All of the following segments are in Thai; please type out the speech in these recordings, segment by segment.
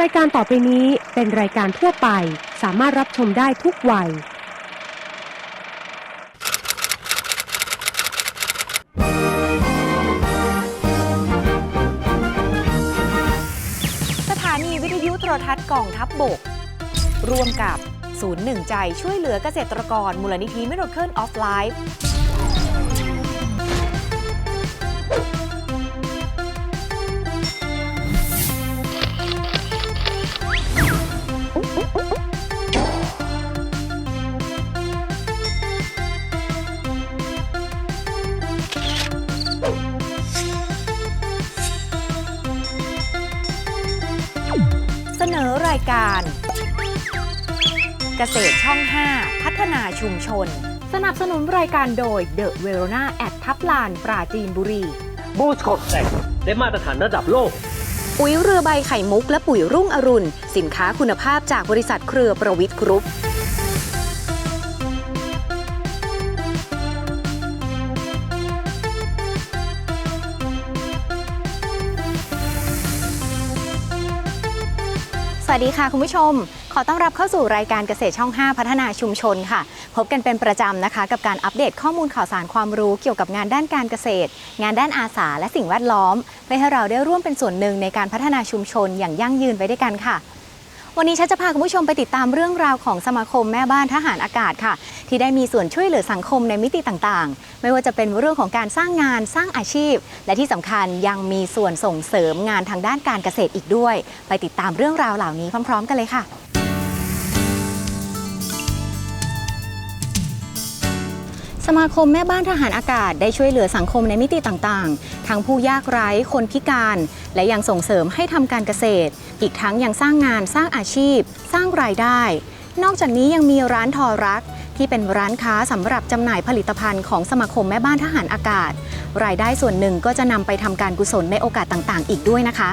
รายการต่อไปนี้เป็นรายการทั่วไป สามารถรับชมได้ทุกวัย สถานีวิทยุโทรทัศน์กองทัพบบก ร่วมกับศูนย์หนึ่งใจช่วยเหลือเกษตรกรมูลนิธิ Miracle of Life เส เกษตรช่อง 5 พัฒนาชุมชน สนับสนุนรายการโดยเดอะเวโรนาแอดทับลานปราจีนบุรี บูสคอตแตกได้มาตรฐานระดับโลก ปุ๋ยเรือใบไข่มุกและปุ๋ยรุ่งอรุณ สินค้าคุณภาพจากบริษัทเครือประวิทย์กรุ๊ป สวัสดีค่ะคุณผู้ชม ขอต้อนรับเข้าสู่รายการเกษตรช่อง 5 พัฒนาชุมชนค่ะ พบกันเป็นประจำนะคะ กับการอัปเดตข้อมูลข่าวสารความรู้เกี่ยวกับงานด้านการเกษตร งานด้านอาสาและสิ่งแวดล้อมเพื่อให้เราได้ร่วมเป็นส่วนหนึ่งในการพัฒนาชุมชนอย่างยั่งยืนไปด้วยกันค่ะ วันนี้ฉันจะพาคุณผู้ชมไปติดตามเรื่องราวของสมาคมแม่บ้านทหารอากาศค่ะ ที่ได้มีส่วนช่วยเหลือสังคมในมิติต่างๆ ไม่ว่าจะเป็นเรื่องของการสร้างงานสร้างอาชีพ และที่สำคัญยังมีส่วนส่งเสริมงานทางด้านการเกษตรอีกด้วย ไปติดตามเรื่องราวเหล่านี้พร้อม ๆ กันเลยค่ะ สมาคมแม่บ้านทหารอากาศได้ช่วยเหลือสังคมในมิติต่างๆ ทั้งผู้ยากไร้ คนพิการ และยังส่งเสริมให้ทำการเกษตร อีกทั้งยังสร้างงานสร้างอาชีพ สร้างรายได้ นอกจากนี้ยังมีร้านทอรัก ที่เป็นร้านค้าสำหรับจำหน่ายผลิตภัณฑ์ของสมาคมแม่บ้านทหารอากาศ รายได้ส่วนหนึ่งก็จะนำไปทำการกุศลในโอกาสต่างๆ อีกด้วยนะคะ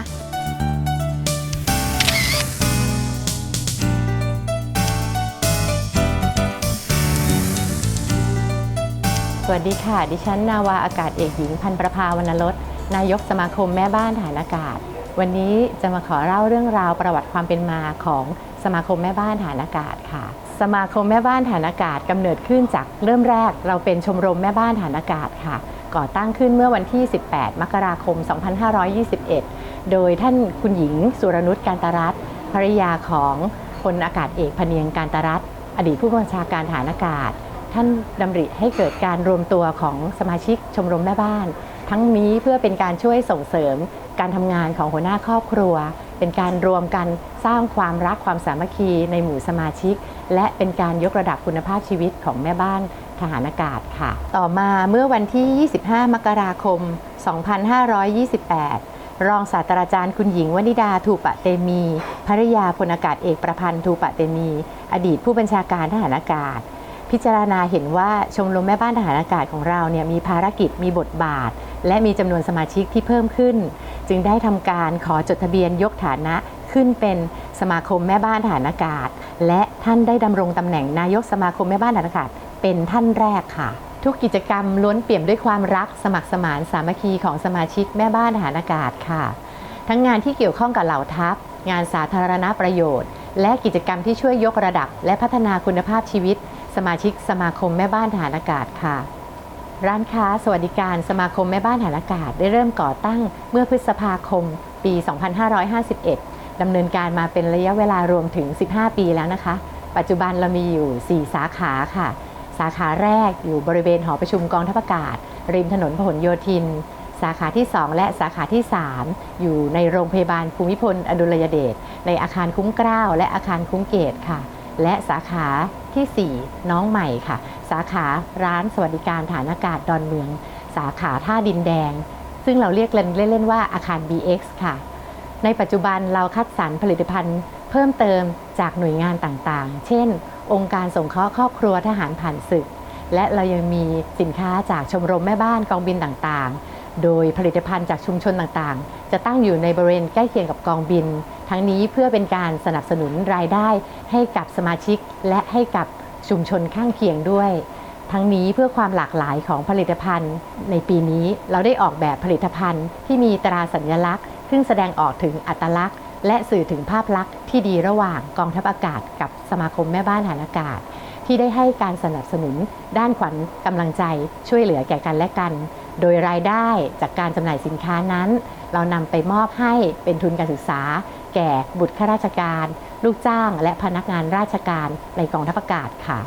สวัสดีค่ะ ดิฉันนาวาอากาศเอกหญิงพันประภาวรรณรสนายกสมาคมแม่บ้านฐานอากาศ วันนี้จะมาขอเล่าเรื่องราวประวัติความเป็นมาของสมาคมแม่บ้านฐานอากาศค่ะ สมาคมแม่บ้านฐานอากาศกำเนิดขึ้นจากเริ่มแรกเราเป็นชมรมแม่บ้านฐานอากาศค่ะ ก่อตั้งขึ้นเมื่อวันที่ 18 มกราคม 2521 โดยท่านคุณหญิงสุรนุชการตรัตภริยาของพลอากาศเอกพเนียงการตรัตอดีตผู้บัญชาการฐานอากาศ ท่านดำริให้เกิดการรวมตัวของสมาชิกชมรมแม่บ้าน ทั้งนี้เพื่อเป็นการช่วยส่งเสริม การทำงานของหัวหน้าครอบครัว เป็นการรวมกันสร้างความรักความสามัคคีในหมู่สมาชิก และเป็นการยกระดับคุณภาพชีวิตของแม่บ้านทหารอากาศค่ะ ต่อมาเมื่อวันที่ 25 มกราคม 2528รองศาสตราจารย์คุณหญิงวนิดาทูปะเตมีภริยาพลอากาศเอกประพันธ์ทูปะเตมี อดีตผู้บัญชาการทหารอากาศ พิจารณาเห็นว่าชมรมแม่บ้านทหารอากาศของเราเนี่ยมีภารกิจมีบทบาท และมีจำนวนสมาชิกที่เพิ่มขึ้น จึงได้ทำการขอจดทะเบียนยกฐานะขึ้นเป็นสมาคมแม่บ้านทหารอากาศ และท่านได้ดำรงตำแหน่งนายกสมาคมแม่บ้านทหารอากาศ เป็นท่านแรกค่ะ ทุกกิจกรรมล้วนเปี่ยมด้วยความรักสมัครสมานสามัคคีของสมาชิกแม่บ้านทหารอากาศค่ะ ทั้งงานที่เกี่ยวข้องกับเหล่าทัพ งานสาธารณประโยชน์ และกิจกรรมที่ช่วยยกระดับ และพัฒนาคุณภาพชีวิต สมาชิกสมาคมแม่บ้านทหารอากาศค่ะ ร้านค้าสวัสดิการสมาคมแม่บ้านทหารอากาศ ได้เริ่มก่อตั้งเมื่อพฤษภาคม ปี 2551 ดำเนินการมาเป็นระยะเวลารวมถึง 15 ปีแล้วนะคะ ปัจจุบันเรามีอยู่ 4 สาขาค่ะ สาขาแรกอยู่บริเวณหอประชุมกองทัพอากาศ ริมถนนพหลโยธิน สาขาที่ 2 และสาขาที่ 3 อยู่ในโรงพยาบาลภูมิพลอดุลยเดชในอาคารคุ้มเกล้าและอาคารคุ้มเกตค่ะ และสาขา ทีสี่ 4 น้องใหม่ค่ะ สาขาร้านสวัสดิการฐานอากาศดอนเมือง สาขาท่าดินแดง ซึ่งเราเรียกเล่นๆว่าอาคาร BX ค่ะ ในปัจจุบันเราคัดสรรผลิตภัณฑ์เพิ่มเติมจากหน่วยงานต่างๆ เช่น องค์การสงเคราะห์ครอบครัวทหารผ่านศึก และเรายังมีสินค้าจากชมรมแม่บ้านกองบินต่างๆ โดยผลิตภัณฑ์จากชุมชนต่างๆ จะตั้งอยู่ในบริเวณใกล้เคียงกับกองบิน ทั้งนี้เพื่อเป็นการสนับสนุนรายได้ให้กับสมาชิกและให้กับชุมชนข้างเคียงด้วย ทั้งนี้เพื่อความหลากหลายของผลิตภัณฑ์ ในปีนี้เราได้ออกแบบผลิตภัณฑ์ที่มีตราสัญลักษณ์ ซึ่งแสดงออกถึงอัตลักษณ์ และสื่อถึงภาพลักษณ์ที่ดีระหว่างกองทัพอากาศกับสมาคมแม่บ้านหารอากาศ ที่ได้ให้การสนับสนุนด้านขวัญกำลังใจช่วยเหลือแก่กันและกัน โดยรายได้จากการจำหน่ายสินค้านั้น เรานำไปมอบให้เป็นทุนการศึกษา แก่บุตรข้าราชการ ลูกจ้าง และพนักงานราชการในกองทัพอากาศค่ะ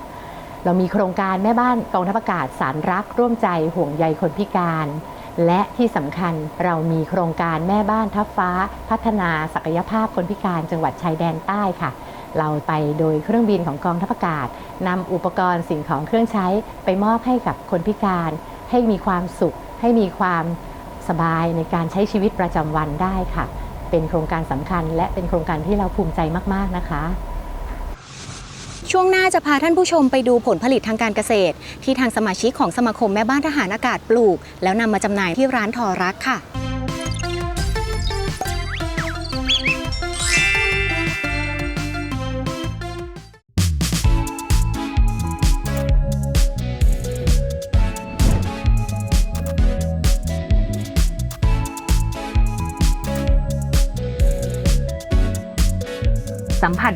เรามีโครงการแม่บ้านกองทัพอากาศสารรัก ร่วมใจห่วงใยคนพิการ และที่สำคัญเรามีโครงการแม่บ้านทัพฟ้า พัฒนาศักยภาพคนพิการจังหวัดชายแดนใต้ค่ะ เราไปโดยเครื่องบินของกองทัพอากาศนำอุปกรณ์สิ่งของเครื่องใช้ไปมอบให้กับคนพิการ ให้มีความสุข ให้มีความสบายในการใช้ชีวิตประจำวันได้ค่ะ เป็นโครงการสำคัญ และเป็นโครงการที่เราภูมิใจมาก ๆ นะคะช่วงหน้าจะพาท่านผู้ชมไปดูผลผลิตทางการเกษตร ที่ทางสมาชิกของสมาคมแม่บ้านทหารอากาศปลูก แล้วนำมาจำหน่ายที่ร้านทอรักค่ะ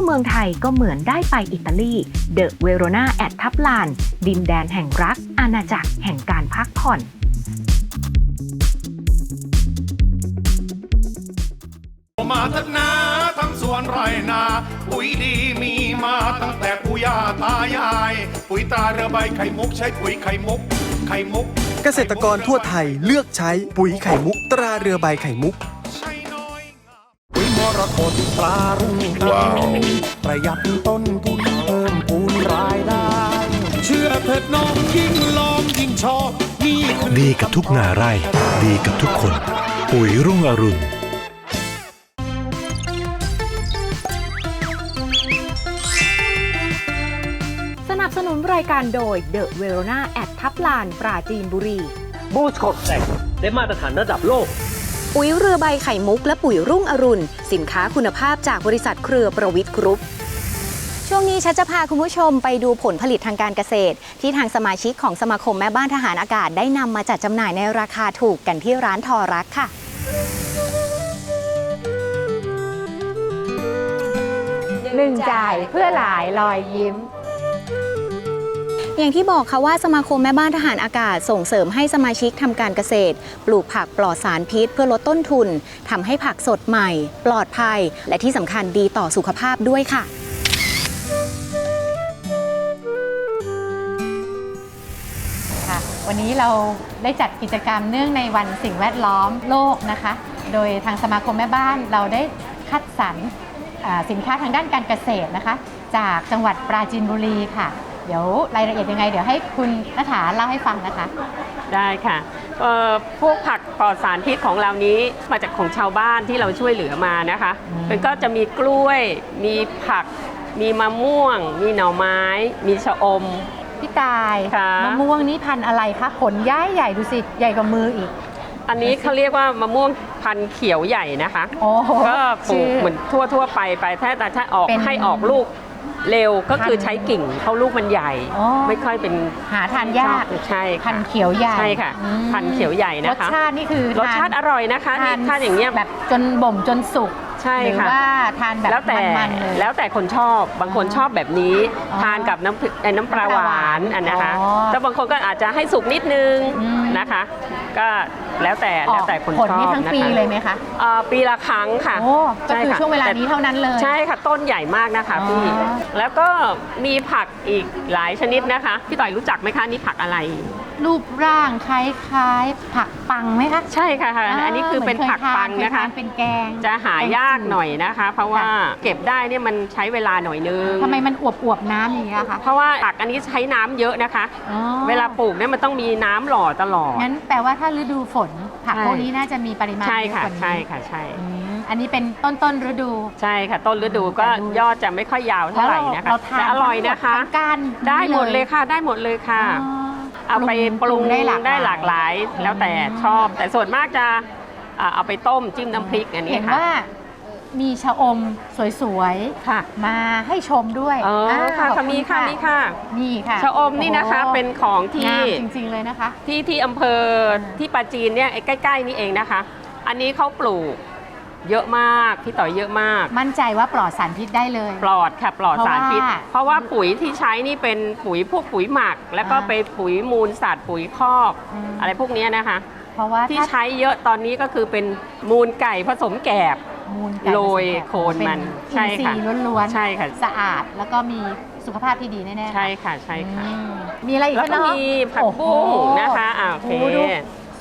เที่ยวเมืองไทยก็เหมือนได้ไปอิตาลีเดอะเวโรนาแอดทับลาน ดินแดนแห่งรัก อาณาจักรแห่งการพักผ่อนมาเถิดนาทั้งสวนไรนา ปุ๋ยดีมีมาตั้งแต่ปู่ย่าตายาย ปุ๋ยตราเรือใบไข่มุกใช้ปุ๋ยไข่มุกไข่มุก เกษตรกรทั่วไทยเลือกใช้ปุ๋ยไข่มุก ตราเรือใบไข่มุก มรกตตรารุ่งว้าวประหยัดต้นทุนเพิ่มพูนรายได้ เชื่อเถิดน้องยิ่งลองยิ่งชอบนี่คือดีกับทุกนาไร่ ดีกับทุกคน ปุ๋ยรุ่งอรุณสนับสนุนรายการโดยเดอะเวโรนาแอดทับลานปราจีนบุรี บูสโคตแตกได้มาตรฐานระดับโลก ปุ๋ยเรือใบไข่มุกและปุ๋ยรุ่งอรุณ สินค้าคุณภาพจากบริษัทเครือประวิทย์กรุ๊ปช่วงนี้ฉันจะพาคุณผู้ชมไปดูผลผลิตทางการเกษตร ที่ทางสมาชิกของสมาคมแม่บ้านทหารอากาศได้นำมาจัดจำหน่ายในราคาถูกกันที่ร้านทอรักค่ะหนึ่งจ่ายเพื่อหลายรอยยิ้ม อย่างที่บอกค่ะว่าสมาคมแม่บ้านทหารอากาศส่งเสริมให้สมาชิกทำการเกษตร ปลูกผักปลอดสารพิษ เพื่อลดต้นทุนทำให้ผักสดใหม่ ปลอดภัย และที่สำคัญดีต่อสุขภาพด้วยค่ะค่ะวันนี้เราได้จัดกิจกรรมเนื่องในวันสิ่งแวดล้อมโลกนะคะ โดยทางสมาคมแม่บ้านเราได้คัดสรรสินค้าทางด้านการเกษตรนะคะ จากจังหวัดปราจีนบุรีค่ะ เดี๋ยวรายละเอียดยังไง เดี๋ยวให้คุณนัฐาเล่าให้ฟังนะคะ ได้ค่ะเอ่อพวกผักปลอดสารพิษของเรานี้มาจากของชาวบ้านที่เราช่วยเหลือมานะคะอืมมันก็จะมีกล้วย มีผัก มีมะม่วง มีหน่อไม้ มีชะอมพี่ตายค่ะมะม่วงนี่พันธุ์อะไรคะผลย้ายใหญ่ดูสิใหญ่กว่ามืออีก อันนี้เขาเรียกว่ามะม่วงพันธุ์เขียวใหญ่นะคะโอ้โหก็ปลูชื่กอเหมือนทั่วทั่วๆไปไปถ้าแต่ถ้าออกเป็นให้ออกลูก เร็วก็คือพันธุ์ใช้กิ่งเขาลูกมันใหญ่ อ๋อ ไม่ค่อยเป็นหาทานยากใช่ค่ะพันธุ์เขียวใหญ่ใช่ค่ะ อืมพันธุ์เขียวใหญ่รนะสคะ ชาตินี่คือรสชาติทนอร่อยนะคะนี่ถ้าอย่างเงี้ย แบบจนบ่มจนสุก ใช่หรือค่ะ ว่าทานแบบแล้วแต่มันๆเลย แล้วแต่คนชอบบางคนอ๋อชอบแบบนี้ อ๋อทานกับน้ำพริกเอ่อน้ำปลาหวานอันนะคะอ๋อแล้วบางคนก็อาจจะให้สุกนิดนึงอืม นะคะ ก็แล้วแต่อแล้อวกแต่คนผลชอบนี่ทั้งนะคะปีเลยไหมคะเอ่อปีละครั้งค่ะโอ้ก็คือใะช่วงเวลาแต่ นี้เท่านั้นเลย ใช่ค่ะ ต้นใหญ่มากนะคะพี่อ๋อแล้วก็มีผักอีกหลายชนิดนะคะ พี่ต่อยรู้จักไหมคะ นี่ผักอะไร รูปร่างคล้ายๆ ผักปังไหมคะใช่ค่ะค่ะอันนี้คือเป็นหมืผักปังเคยนะคะทาเป็นแกง จะหายากแกงจืดหน่อยนะคะ เพราะว่าเก็บได้เนี่ยมันใช้เวลาหน่อยนึงทำไมมันอวบๆน้ำอย่างเงี้ยคะเพราะว่าผักอันนี้ใช้น้ำเยอะนะคะอ๋อเวลาปลูกเนี่ยมันต้องมีน้ำหล่อตลอดงั้นแปลว่าถ้าฤดูฝนผักใช่พวกนี้น่าจะมีปริมาณใช่เยอะค่ะกว่านี้ใช่ค่ะใช่อืมอันนี้เป็นต้นต้นๆฤดู ใช่ค่ะ ต้นฤดูก็แต่ดูยอดจะไม่ค่อยยาวเท่าไหร่นะคะเราทานแต่อร่อยนะคะทั้งหมดทั้งก้านได้หมดเลยค่ะได้หมดเลยค่ะอ๋อ เอาไปปรุงได้หลากได้หลากหลาย แล้วแต่ชอบ แต่ส่วนมากจะอ่าเอาไปต้มจิ้มน้ำพริกอันนี้เห็นค่ะ ว่ามีชะอมสวยค่ะ ๆ มาให้ชมด้วยเออค่ะขอบค่ะณมีค่ะมีค่ะ นี่ค่ะชะอมนี่นะคะโอ้โหเป็นของที่งามจริง ๆ เลยนะคะ ที่ที่อำเภอที่ปราจีนเนี่ยใกล้ ๆ นี่เองนะคะ อันนี้เขาปลูก เยอะมาก พี่ต่อยเยอะมาก มั่นใจว่าปลอดสารพิษได้เลย ปลอดค่ะปลอดสารพิษ เพเพราะราะว่าว่าปุ๋ยที่ใช้นี่เป็นปุ๋ยพวกปุ๋ยหมัก แล้วก็อ่าไปปุ๋ยมูลสัตว์ปุ๋ยคอกอืมอะไรพวกเนี้ยนะคะ เพราะว่าที่ถ้าใช้เยอะตอนนี้ก็คือเป็นมูลไก่ผสมแกบมูลไก่โรยผสมแกะโคนมันเป็ใช่อินทรีค่ะย์ล้วนๆใช่ค่ะสะอาดแล้วก็มีสุขภาพที่ดีแน่ๆใช่ค่ะใช่ค่ะอืมมีอะไรอีกแล้วก็คะน้องมีผักบุ้งนะคะอ่าโอเคโอ้โหดู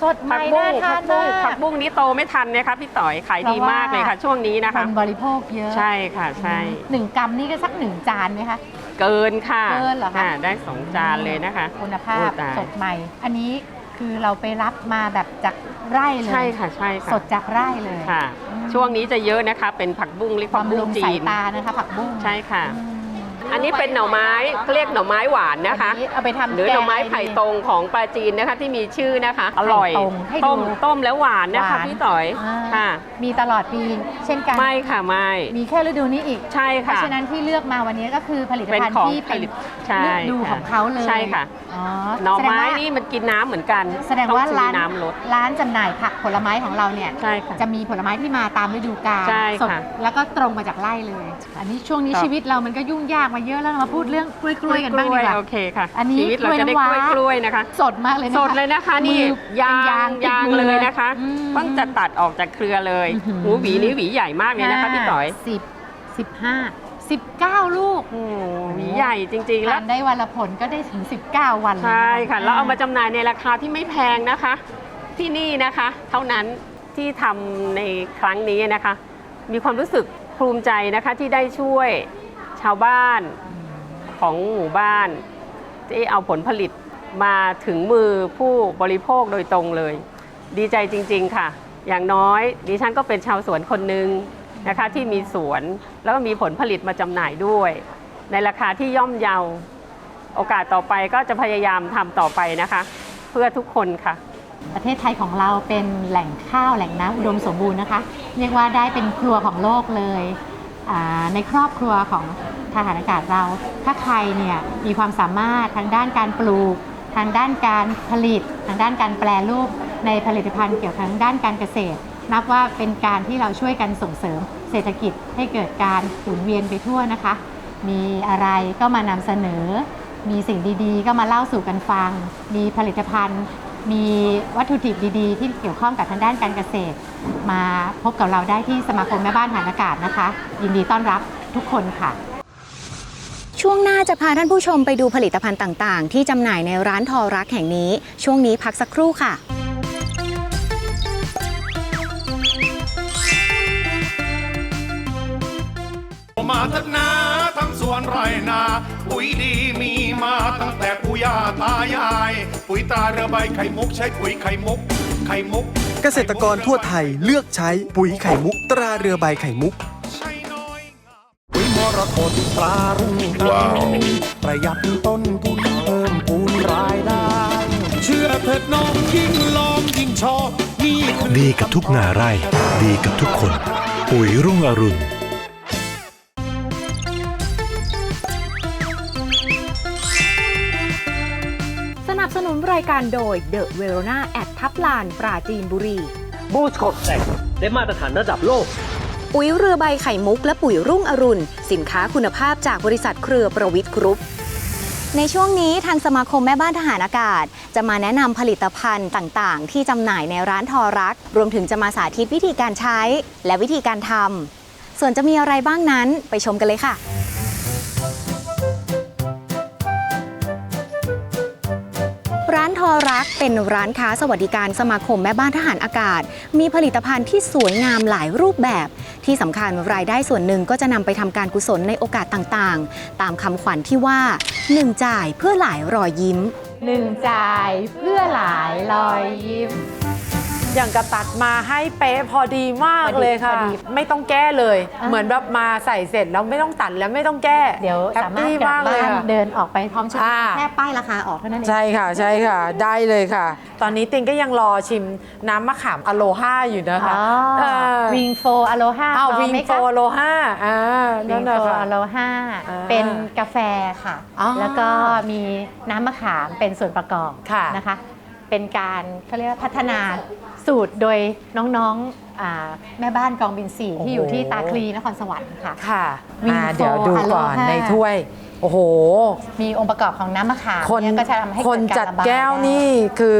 สดใหผัม่กบุ้น่างทาผันกบุ้งมากผักบุ้งนี้โตไม่ทันนะคะพี่ต่อยขายดีเพราะว่ามมากเลยค่ะ ช่วงนี้นะคคะ นบริโภคเยอะใช่ค่ะใช่หนึ่งกรัมนี่ก็สักหนึ่งจานไหมคะ เกินค่ะเกินเหรอคะาได้สองจานเลยนะคะ คุณภาโอ้พตาย สดใหม่ อันนี้คือเราไปรับมาแบบจากไร่เลย ใช่ค่ะใช่ค่ะสดจากไร่เลยค่ะ อืมช่วงนี้จะเยอะนะคะ เป็นผักบุ้งเรียกผักบำบุ้รุงงจีสายนตานะคะ ผักบุ้งใช่ค่ะ อืม อันนี้เป็นหน่อไม้เขาเรียกหน่อไม้หวานนะคะ อัเอาไปทำหรือแกงหน่อไม้ะรไผ่ดีตรงของปลาจีนนะคะที่มีชื่อนะคะ อร่อยไผ่ตรงให้ดูต้มต้มแล้วหวานนะคะหวาน พี่ต่อยอ่าค่ะ มีตลอดปีเช่นกัน ไม่ค่ะไม่ มีแค่ฤดูนี้อีก ใช่เพค่ะ ราะฉะนั้นที่เลือกมาวันนี้ก็คือผลิตเป็นภัณฑ์ของที่ผเป็นลิตใช่ฤดูของเขาเลยใช่ค่ะ อ๋อหน่อแสดงไม้ว่านี่มันกินน้ำเหมือนกันแสดงว่าต้องซื้อร้านน้ำลดร้านจำหน่ายผักผลไม้ของเราเนี่ย ใช่ค่ะ จะมีผลไม้ที่มาตามฤดูกาลใช่สดค่ะแล้วก็ตรงมาจากไร่เลย อันนี้ช่วงนี้ครับ ชีวิตเรามันก็ยุ่งยากมาเยอะแล้วเรามาพูดเรื่องกล้วยๆกันบ้างดีกว่า โอเคค่ะอันนี้ชีวิตเราจะได้กกล้ล้ววยยน้ำว้ากล้วยนะคะ สดมากเลยนะคะสดเลยนะคะนี่มือยางเป็นยางยางติดมือเลยนะคะอืมเพิ่งจะตัดออกจากเครือเลยอื้อหือ หูหวีนี้หวีใหญ่มากเลยนะคะพี่ต่อยสิบสิบห้าสิบเก้าลูก โอ้โหหวีใหญ่จริงๆแล้ทาวนได้วันละผลก็ได้ถึง 19 วันเลยนใช่ค่ะแล้วเอามาจำหน่ายในราคาที่ไม่แพงนะคะ ที่นี่นะคะ เท่านั้นที่ทำในครั้งนี้นะคะ มีความรู้สึกภูมิใจนะคะที่ได้ช่วย ชาวบ้านของหมู่บ้านที่เอาผลผลิตมาถึงมือผู้บริโภคโดยตรงเลย ดีใจจริง ๆ ค่ะ อย่างน้อยดิฉันก็เป็นชาวสวนคนหนึ่งนะคะที่มีสวนแล้วก็มีผลผลิตมาจำหน่ายด้วย ในราคาที่ย่อมเยาโอกาสต่อไปก็จะพยายามทำต่อไปนะคะ เพื่อทุกคนค่ะ ประเทศไทยของเราเป็นแหล่งข้าวแหล่งน้ำอุดมสมบูรณ์นะคะ เรียกว่าได้เป็นครัวของโลกเลย ในครอบครัวของทหารอากาศเรา ถ้าใครเนี่ยมีความสามารถทางด้านการปลูก ทางด้านการผลิต ทางด้านการแปลรูป ในผลิตภัณฑ์เกี่ยวกับทางด้านการเกษตร นับว่าเป็นการที่เราช่วยกันส่งเสริมเศรษฐกิจให้เกิดการหมุนเวียนไปทั่วนะคะ มีอะไรก็มานำเสนอ มีสิ่งดีๆ ก็มาเล่าสู่กันฟัง มีผลิตภัณฑ์ มีวัตถุดิบดีๆ ที่เกี่ยวข้องกับทางด้านการเกษตร มาพบกับเราได้ที่สมาคมแม่บ้านฐานอากาศนะคะ ยินดีต้อนรับทุกคนค่ะ ช่วงหน้าจะพาท่านผู้ชมไปดูผลิตภัณฑ์ต่างๆ ที่จำหน่ายในร้านทอรักแห่งนี้ ช่วงนี้พักสักครู่ค่ะมาเถิดนาทั้งสวนไรนา ปุ๋ยดีมี มาตั้งแต่ปู่ย่าตายาย ปุ๋ยตราเรือใบไข่มุกใช้ปุ๋ยไข่มุก ไข่มุกเกษตรกรทั่วไทยเลือกใช้ปุ๋ยไข่มุก ตราเรือใบไข่มุก ใช้น้อยปุ๋ยมรกตตรารุ่งว้าวประหยัดต้นทุนเพิ่มพูนรายได้ เชื่อเถิดน้องยิ่งลองยิ่งชอบนี่คือดีกับทุกนาไร่ ดีกับทุกคน ปุ๋ยรุ่งอรุณายการโดย The Verona แอดทับลาน ปราจีนบุรี บูสโคตแตกได้มาตรฐานระดับโลก ปุ๋ยเรือใบไข่มุกและปุ๋ยรุ่งอรุณ สินค้าคุณภาพจากบริษัทเครือประวิทย์กรุ๊ป ในช่วงนี้ทางสมาคมแม่บ้านทหารอากาศ จะมาแนะนำผลิตภัณฑ์ต่างๆ ที่จำหน่ายในร้านทอรัก รวมถึงจะมาสาธิตวิธีการใช้ และวิธีการทำส่วนจะมีอะไรบ้างนั้นไปชมกันเลยค่ะ อรักเป็นร้านค้าสวัสดิการสมาคมแม่บ้านทหารอากาศ มีผลิตภัณฑ์ที่สวยงามหลายรูปแบบ ที่สำคัญรายได้ส่วนหนึ่งก็จะนำไปทำการกุศลในโอกาสต่างๆ ตามคำขวัญที่ว่าหนึ่งจ่ายเพื่อหลายรอยยิ้มหนึ่งจ่ายเพื่อหลายรอยยิ้ม อย่างกับตัดมาให้เป๊ะพอดีมากพอดีเลยค่ะพอดีไม่ต้องแก้เลย อ่า เหมือนแบบมาใส่เสร็จแล้วไม่ต้องตัดแล้วไม่ต้องแก้เดี๋ยวแฮปสามารถปี้กลัมาบกเลยบ้านค่ะ เดินออกไปพร้อมชุดอ่า แค่ป้ายราคาออกเท่านั้นเองใช่ค่ะใช่ค่ะ ได้เลยค่ะ ตอนนี้ติงก็ยังรอชิมน้ำมะขามอโลฮาอยู่นะคะเออวิงโฟอโลฮาอ้าววิงโฟอโลฮาอ่าวินั่งนโฟนะคะอโลฮาอ่าเป็นกาแฟค่ะ อ๋อแล้วก็มีน้ำมะขามเป็นส่วนประกอบค่ะ นะคะ เป็นการเขาเรียกว่าพัฒนาสูตรโดยน้องๆอ่าแม่บ้านกองบินสี่ที่อยู่ที่ตาคลีนครสวรรค์ค่ะ ค่ะวิงอ่าโฟเดี๋ยวดูก่อนอโลฮาในถ้วย โอ้โห มีองค์ประกอบของน้ำมะขามคนเนี่ยก็จะทำให้คเกินดการจัดระบายแก้วได้นี่คือ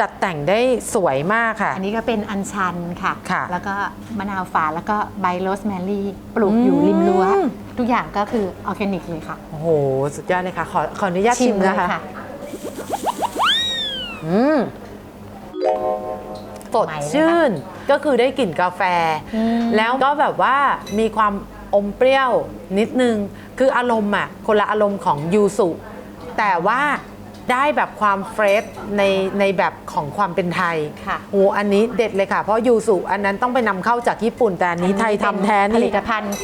จัดแต่งได้สวยมากค่ะ อันนี้ก็เป็นอัญชันค่ะ ค่ะแล้วก็มะนาวฝาดแล้วก็ใบโรสแมรี่ปลูกอยู่ริมรั้วอืมทุกอย่างก็คือออร์แกนิกเลยค่ะโอ้โห สุดยอดเลยค่ะ ขอขออนุญาตชิมเลยนะคะ อืมสดใหม่เลยค่ะชื่นก็คือได้กลิ่นกาแฟอืมแล้วก็แบบว่ามีความอมเปรี้ยวนิดนึง คืออารมณ์อะคนละอารมณ์ของยูสุ แต่ว่า ได้แบบความเฟรชในในแบบของความเป็นไทยค่ะ โอ้อันนี้เด็ดเลยค่ะ เพราะยูสุอันนั้นต้องไปนำเข้าจากญี่ปุ่น แต่อันนี้ไทยทำแท้ผนี่ลิตภัณฑ์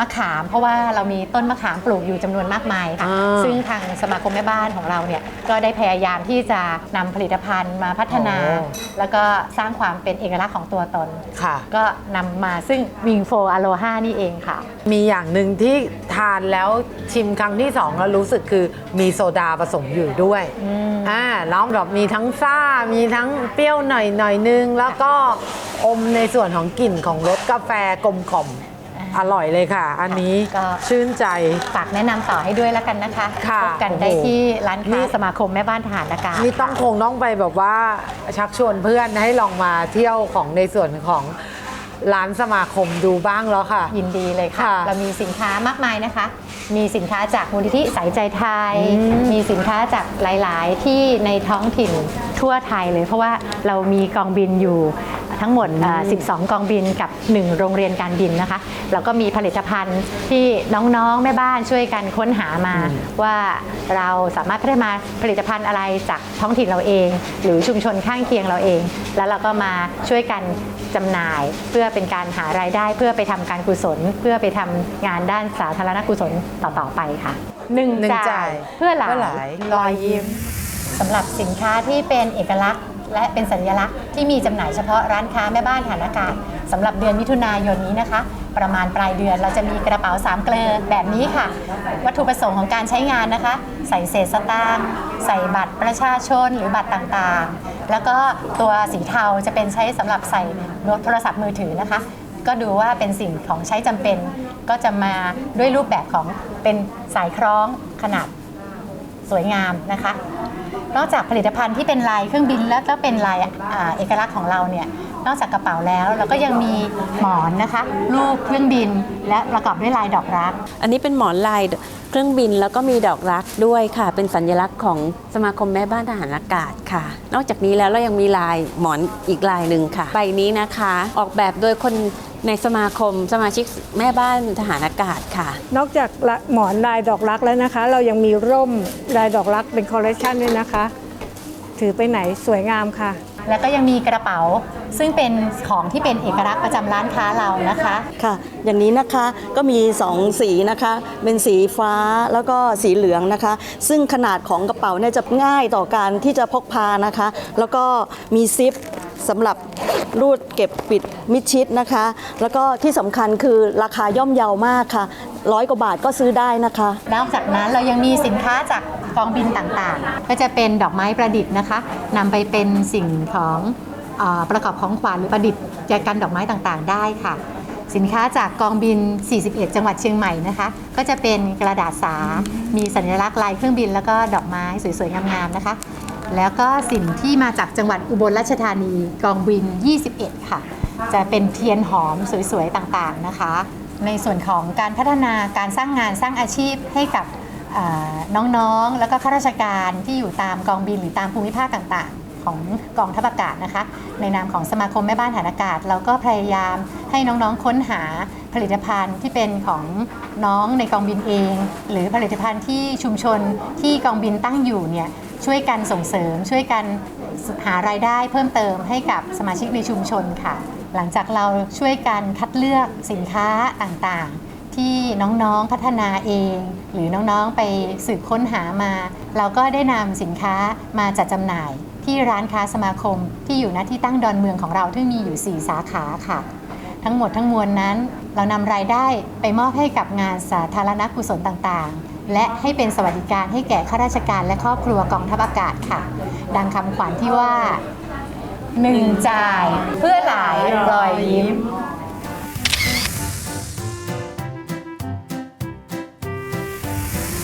มะขาม เพราะว่าเรามีต้นมะขามปลูกอยู่จำนวนมากมายค่ะ อ่าซึ่งทางสมาคมแม่บ้านของเราเนี่ยก็ได้พยายามที่จะนำผลิตภัณฑ์มาพัฒนาโอ้แล้วก็สร้างความเป็นเอกลักษณ์ของตัวตน ค่ะ ก็นำมาซึ่งวิงโฟอโลฮานี่เองค่ะ มีอย่างหนึ่งที่ทานแล้วชิมครั้งที่สองแล้วรู้สึกคือมีโซดาผสมอยู่ด้วยอืมอ่าแล้วแบบมีทั้งซ่า มีทั้งเปรี้ยวหน่อยหน่อยนึง แล้วก็อมในส่วนของกลิ่นของรสกาแฟกลมกล่อมอร่อยเลยค่ะ อันนี้ก็ ชื่นใจ ฝากแนะนำต่อให้ด้วยแล้วกันนะคะค่ะพบกันได้โอ้โหที่ร้านนี่ ค้าสมาคมแม่บ้านทหารอากาศนี่ต้องคงต้องไปแบบว่าชักชวนเพื่อนให้ลองมาเที่ยวของในส่วนของ ร้านสมาคมดูบ้างแล้วค่ะ ยินดีเลยค่ะ ค่ะเรามีสินค้ามากมายนะคะ มีสินค้าจากมูลนิธิสายใจไทย อืม มีสินค้าจากหลาย ๆ ที่ในท้องถิ่นทั่วไทยเลย เพราะว่าเรามีกองบินอยู่ ทั้งหมดอ่า12 กองบินกับ 1 โรงเรียนการบินนะคะ แล้วก็มีผลิตภัณฑ์ที่น้องๆ แม่บ้านช่วยกันค้นหามา ว่าเราสามารถพัฒนาผลิตภัณฑ์อะไรจากท้องถิ่นเราเอง หรือชุมชนข้างเคียงเราเอง แล้วเราก็มาช่วยกันจำหน่าย เพื่อเป็นการหารายได้ เพื่อไปทำการกุศล เพื่อไปทำงานด้านสาธารณกุศลต่อๆไปค่ะหนึ่งหนึ่งจ่าจ่ายยเพื่อหลาเพื่อหลายยรอยยิ้มสำหรับสินค้าที่เป็นเอกลักษณ์ และเป็นสัญลักษณ์ที่มีจำหน่ายเฉพาะร้านค้าแม่บ้านฐานอากาศสำหรับเดือนมิถุนายนนี้นะคะ ประมาณปลายเดือนเราจะมีกระเป๋าสามเกลอแบบนี้ค่ะ วัตถุประสงค์ของการใช้งานนะคะ ใส่เศษสตางค์ใส่บัตรประชาชนหรือบัตรต่างๆ แล้วก็ตัวสีเทาจะเป็นใช้สำหรับใส่โทรศัพท์มือถือนะคะก็ดูว่าเป็นสิ่งของใช้จำเป็น ก็จะมาด้วยรูปแบบของเป็นสายคล้องขนาดสวยงามนะคะ นอกจากผลิตภัณฑ์ที่เป็นลายเครื่องบินแล้วก็เป็นลายอาเอกลักษณ์ของเราเนี่ยนอกจากกระเป๋าแล้วเราก็ยังมีหมอนนะคะรูปเครื่องบินและประกอบด้วยลายดอกรัก อันนี้เป็นหมอนลายเครื่องบินแล้วก็มีดอกรักด้วยค่ะ เป็นสัญลักษณ์ของสมาคมแม่บ้านทหารอากาศค่ะ นอกจากนี้แล้วเรายังมีลายหมอนอีกลายหนึ่งค่ะใบนี้นะคะ ออกแบบโดยคน ในสมาคมสมาชิกแม่บ้านทหารอากาศค่ะ นอกจากละหมอนลายดอกรักแล้วนะคะ เรายังมีร่มลายดอกรักเป็นคอลเลคชันด้วยนะคะ ถือไปไหนสวยงามค่ะ แล้วก็ยังมีกระเป๋าซึ่งเป็นของที่เป็นเอกลักษณ์ประจำร้านค้าเรานะคะ ค่ะ อย่างนี้นะคะก็มี 2 สีนะคะ เป็นสีฟ้าแล้วก็สีเหลืองนะคะ ซึ่งขนาดของกระเป๋าเนี่ยจะง่ายต่อการที่จะพกพานะคะ แล้วก็มีซิปสำหรับ รูดเก็บปิดมิดชิดนะคะ แล้วก็ที่สำคัญคือราคาย่อมเยาวมากค่ะ ร้อยกว่าบาทก็ซื้อได้นะคะ นอกจากนั้นเรายังมีสินค้าจากกองบินต่างๆ ก็จะเป็นดอกไม้ประดิษฐ์นะคะนำไปเป็นสิ่งของเออประกอบของขวัญหรือประดิษฐ์แจกันดอกไม้ต่างๆ ได้ค่ะ สินค้าจากกองบิน 41 จังหวัดเชียงใหม่นะคะ ก็จะเป็นกระดาษสา มีสัญลักษณ์ลายเครื่องบินแล้วก็ดอกไม้สวยๆงามๆนะคะ แล้วก็สิ่งที่มาจากจังหวัดอุบลราชธานีกองบิน 21 ค่ะ จะเป็นเทียนหอมสวยๆ ต่างๆนะคะ ในส่วนของการพัฒนาการสร้างงานสร้างอาชีพให้กับน้องๆ แล้วก็ข้าราชการที่อยู่ตามกองบินหรือตามภูมิภาคต่างๆ ของกองทัพอากาศนะคะ ในนามของสมาคมแม่บ้านฐานอากาศ เราก็พยายามให้น้องๆค้นหาผลิตภัณฑ์ที่เป็นของน้องในกองบินเอง หรือผลิตภัณฑ์ที่ชุมชนที่กองบินตั้งอยู่เนี่ย ช่วยกันส่งเสริม ช่วยกันหารายได้เพิ่มเติมให้กับสมาชิกในชุมชนค่ะ หลังจากเราช่วยกันคัดเลือกสินค้าต่างๆ ที่น้องๆพัฒนาเอง หรือน้องๆไปสืบค้นหามา เราก็ได้นำสินค้ามาจัดจำหน่าย ที่ร้านค้าสมาคมที่อยู่ณที่ตั้งดอนเมืองของเราที่มีอยู่ 4 สาขาค่ะทั้งหมดทั้งมวลนั้น เรานำรายได้ไปมอบให้กับงานสาธารณกุศลต่างๆ และให้เป็นสวัสดิการให้แก่ข้าราชการและครอบครัวกองทัพอากาศค่ะ ดังคำขวัญที่ว่าหนึ่งจ่ายเพื่อหลายรอยยิ้ม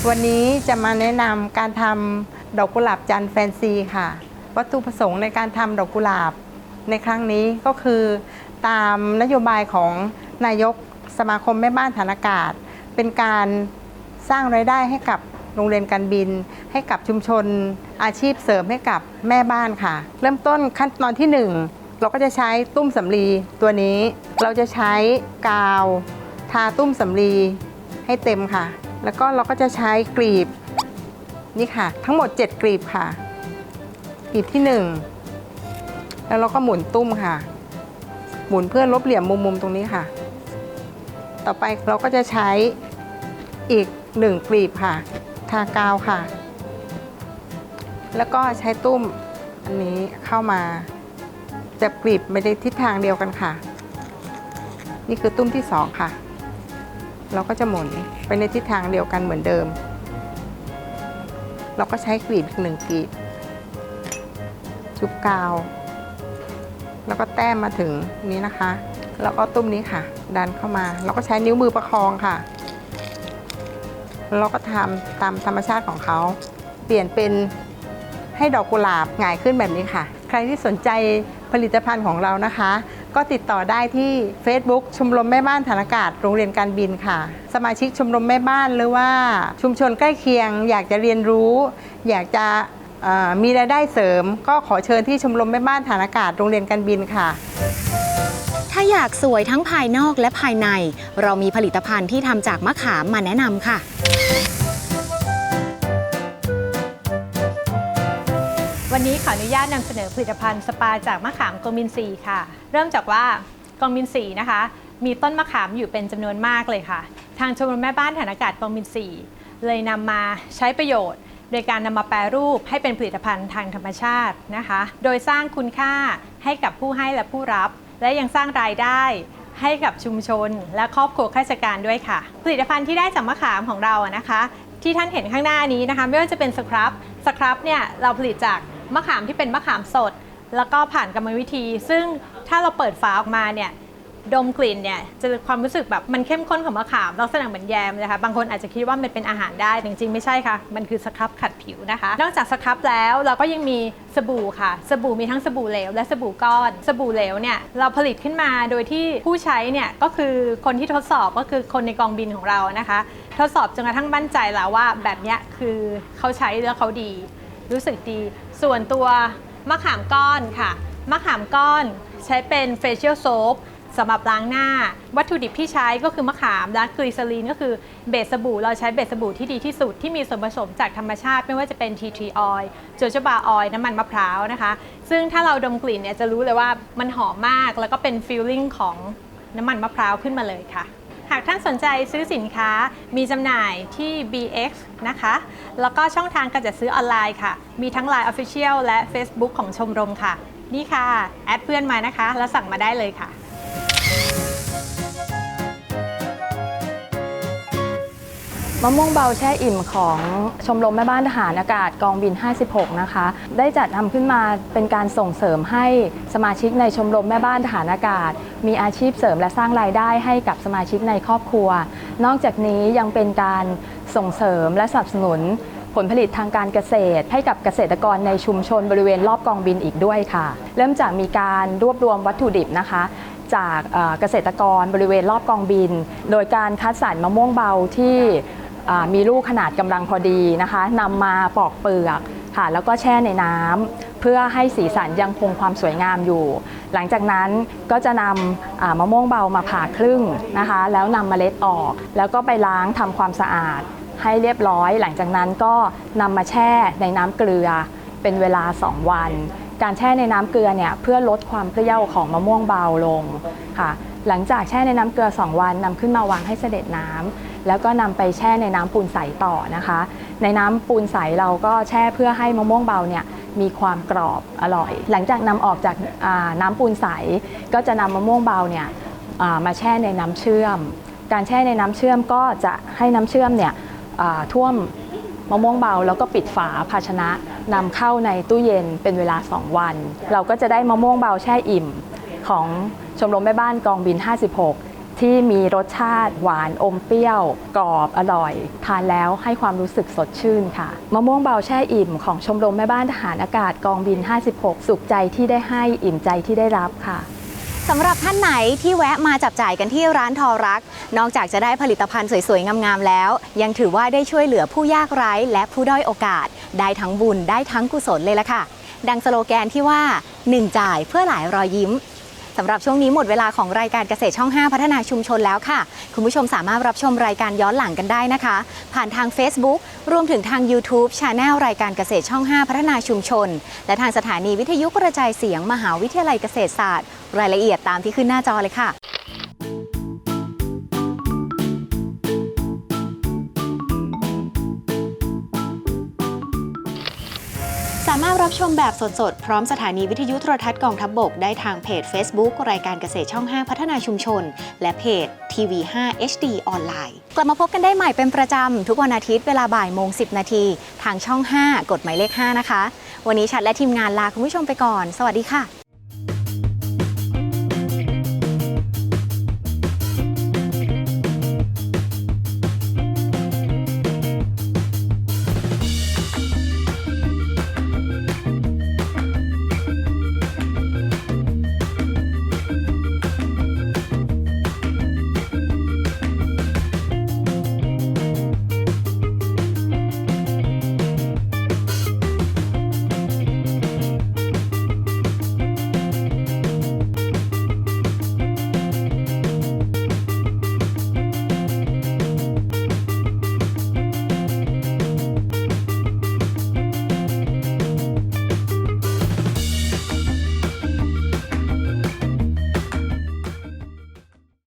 วันนี้จะมาแนะนำการทำดอกกุหลาบจันทร์แฟนซีค่ะ วัตถุประสงค์ในการทำดอกกุหลาบในครั้งนี้ก็คือตามนโยบายของนายกสมาคมแม่บ้านฐานอากาศ เป็นการ สร้างรายได้ให้กับโรงเรียนการบิน ให้กับชุมชน อาชีพเสริมให้กับแม่บ้านค่ะ เริ่มต้นขั้นตอนที่ 1 เราก็จะใช้ตุ้มสำลีตัวนี้ เราจะใช้กาว ทาตุ้มสำลีให้เต็มค่ะ แล้วก็เราก็จะใช้กรีบนี่ค่ะ ทั้งหมด 7กรีบค่ะกรีบที่ 1 แล้วเราก็หมุนตุ้มค่ะ หมุนเพื่อลบเหลี่ยมมุมๆตรงนี้ค่ะ ต่อไปเราก็จะใช้อีก1กรีบค่ะ ทากาวค่ะ แล้วก็ใช้ตุ้มอันนี้เข้ามาจับกรีบไปในทิศทางเดียวกันค่ะ นี่คือตุ้มที่2ค่ะ เราก็จะหมุนไปในทิศทางเดียวกันเหมือนเดิม เราก็ใช้กรีบอีกหนึ่งกรีบ จุบกาว แล้วก็แต้มมาถึงนี้นะคะ แล้วก็ตุ้มนี้ค่ะ ดันเข้ามา เราก็ใช้นิ้วมือประคองค่ะ เราก็ทำตามธรรมชาติของเขา เปลี่ยนเป็นให้ดอกกุหลาบหงายขึ้นแบบนี้ค่ะ ใครที่สนใจผลิตภัณฑ์ของเรานะคะ ก็ติดต่อได้ที่ Facebook ชมรมแม่บ้านฐานอากาศโรงเรียนการบินค่ะ สมาชิกชมรมแม่บ้านหรือว่าชุมชนใกล้เคียง อยากจะเรียนรู้ อยากจะมีรายได้เสริม ก็ขอเชิญที่ชมรมแม่บ้านฐานอากาศโรงเรียนการบินค่ะ ถ้าอยากสวยทั้งภายนอกและภายใน เรามีผลิตภัณฑ์ที่ทำจากมะขามมาแนะนำค่ะ วันนี้ขออนุญาตนำเสนอผลิตภัณฑ์สปาจากมะขามกองมินซีค่ะ เริ่มจากว่ากองมินซีนะคะ มีต้นมะขามอยู่เป็นจำนวนมากเลยค่ะ ทางชมรมแม่บ้านฐานอากาศกองมินซีเลยนำมาใช้ประโยชน์ โดยการนำมาแปรรูปให้เป็นผลิตภัณฑ์ทางธรรมชาตินะคะ โดยสร้างคุณค่าให้กับผู้ให้และผู้รับ และยังสร้างรายได้ให้กับชุมชน และครอบครัวข้าราชการด้วยค่ะ ผลิตภัณฑ์ที่ได้จากมะขามของเราอะนะคะ ที่ท่านเห็นข้างหน้านี้นะคะ ไม่ว่าจะเป็นสครับสครับเนี่ยเราผลิตจากมะขามที่เป็นมะขามสด แล้วก็ผ่านกรรมวิธี ซึ่งถ้าเราเปิดฝาออกมาเนี่ย ดมกลิ่นเนี่ยจะความรู้สึกแบบมันเข้มข้นของมะขามลักษณะเหมือนแยมนะคะบางคนอาจจะคิดว่ามันเป็นอาหารได้แต่จริงๆไม่ใช่ค่ะ มันคือสครับขัดผิวนะคะ นอกจากสครับแล้วเราก็ยังมีสบู่ค่ะ สบู่มีทั้งสบู่เหลวและสบู่ก้อน สบู่เหลวเนี่ยเราผลิตขึ้นมาโดยที่ผู้ใช้เนี่ยก็คือคนที่ทดสอบก็คือคนในกองบินของเรานะคะ ทดสอบจนกระทั่งมั่นใจแล้วว่าแบบเนี้ยคือเขาใช้แล้วเขาดี รู้สึกดี ส่วนตัวมะขามก้อนค่ะมะขามก้อนใช้เป็น facial soap สำหรับล้างหน้าวัตถุดิบที่ใช้ก็คือมะขามและกลีเซอรีนก็คือเบสสบู่เราใช้เบสสบู่ที่ดีที่สุดที่มีส่วนผสมจากธรรมชาติ ไม่ว่าจะเป็น tea tree oil โจโจบาออยล์น้ำมันมะพร้าวนะคะ ซึ่งถ้าเราดมกลิ่นเนี่ยจะรู้เลยว่ามันหอมมากแล้วก็เป็น feeling ของน้ำมันมะพร้าวขึ้นมาเลยค่ะ หากท่านสนใจซื้อสินค้ามีจำหน่ายที่ BX นะคะ แล้วก็ช่องทางการจัดซื้อออนไลน์ค่ะ มีทั้ง Line Official และ Facebook ของชมรมค่ะ นี่ค่ะ แอดเพื่อนมานะคะ แล้วสั่งมาได้เลยค่ะ มะม่วงเบาแช่อิ่มของชมรมแม่บ้านทหารอากาศกองบิน 56 นะคะ ได้จัดทำขึ้นมาเป็นการส่งเสริมให้สมาชิกในชมรมแม่บ้านทหารอากาศ มีอาชีพเสริมและสร้างรายได้ให้กับสมาชิกในครอบครัว นอกจากนี้ยังเป็นการส่งเสริมและสนับสนุนผลผลิตทางการเกษตร ให้กับเกษตรกรในชุมชนบริเวณรอบกองบินอีกด้วยค่ะ เริ่มจากมีการรวบรวมวัตถุดิบนะคะ จากเกษตรกรบริเวณรอบกองบิน โดยการคัดสรรมะม่วงเบาที่ มีลูกขนาดกำลังพอดีนะคะนำมาปอกเปลือกค่ะแล้วก็แช่ในน้ำเพื่อให้สีสันยังคงความสวยงามอยู่ หลังจากนั้นก็จะนำมะม่วงเบามาผ่าครึ่งนะคะ แล้วนำเมล็ดออก แล้วก็ไปล้างทำความสะอาดให้เรียบร้อย หลังจากนั้นก็นำมาแช่ในน้ำเกลือเป็นเวลา 2 วัน การแช่ในน้ำเกลือเนี่ยเพื่อลดความเปรี้ยวของมะม่วงเบาลงค่ะ หลังจากแช่ในน้ำเกลือ 2 วันนำขึ้นมาวางให้เสด็จน้ำแล้วก็นำไปแช่ในน้ำปูนใสต่อนะคะ ในน้ำปูนใสเราก็แช่เพื่อให้มะม่วงเบาเนี่ยมีความกรอบอร่อย หลังจากนำออกจากน้ำปูนใส ก็จะนำมะม่วงเบาเนี่ยมาแช่ในน้ำเชื่อม การแช่ในน้ำเชื่อมก็จะให้น้ำเชื่อมเนี่ยท่วมมะม่วงเบาแล้วก็ปิดฝาภาชนะนำเข้าในตู้เย็นเป็นเวลา 2 วัน เราก็จะได้มะม่วงเบาแช่อิ่มของ ชมรมแม่บ้านกองบิน 56 ที่มีรสชาติ หวานอมเปรี้ยว กรอบอร่อย ทานแล้วให้ความรู้สึกสดชื่นค่ะ มะม่วงเบาแช่อิ่มของชมรมแม่บ้านทหารอากาศกองบิน 56 สุขใจที่ได้ให้อิ่มใจที่ได้รับค่ะสำหรับท่านไหนที่แวะมาจับจ่ายกันที่ร้านทอรัก นอกจากจะได้ผลิตภัณฑ์สวยๆ งามๆ แล้ว ยังถือว่าได้ช่วยเหลือผู้ยากไร้และผู้ด้อยโอกาส ได้ทั้งบุญได้ทั้งกุศลเลยล่ะค่ะ ดังสโลแกนที่ว่า 1 จ่ายเพื่อหลายรอยยิ้ม สำหรับช่วงนี้หมดเวลาของรายการเกษตรช่อง 5 พัฒนาชุมชนแล้วค่ะ คุณผู้ชมสามารถรับชมรายการย้อนหลังกันได้นะคะ ผ่านทาง Facebook รวมถึงทาง YouTube c h anel รายการเกษตรช่อง 5 พัฒนาชุมชน และทางสถานีวิทยุกระจายเสียงมหาวิทยาลัยเกษตรศาสตร์ รายละเอียดตามที่ขึ้นหน้าจอเลยค่ะ สามารถรับชมแบบสดๆ พร้อมสถานีวิทยุโทรทัศน์กองทัพบบก ได้ทางเพจ Facebook รายการเกษตรช่อง 5 พัฒนาชุมชน และเพจทีวี5 HD ออนไลน์ กลับมาพบกันได้ใหม่เป็นประจำ ทุกวันอาทิตย์เวลาบ่ายโมง 10 นาที ทางช่อง 5 กดหมายเลข 5 นะคะ วันนี้ชัดและทีมงานลาคุณผู้ชมไปก่อน สวัสดีค่ะ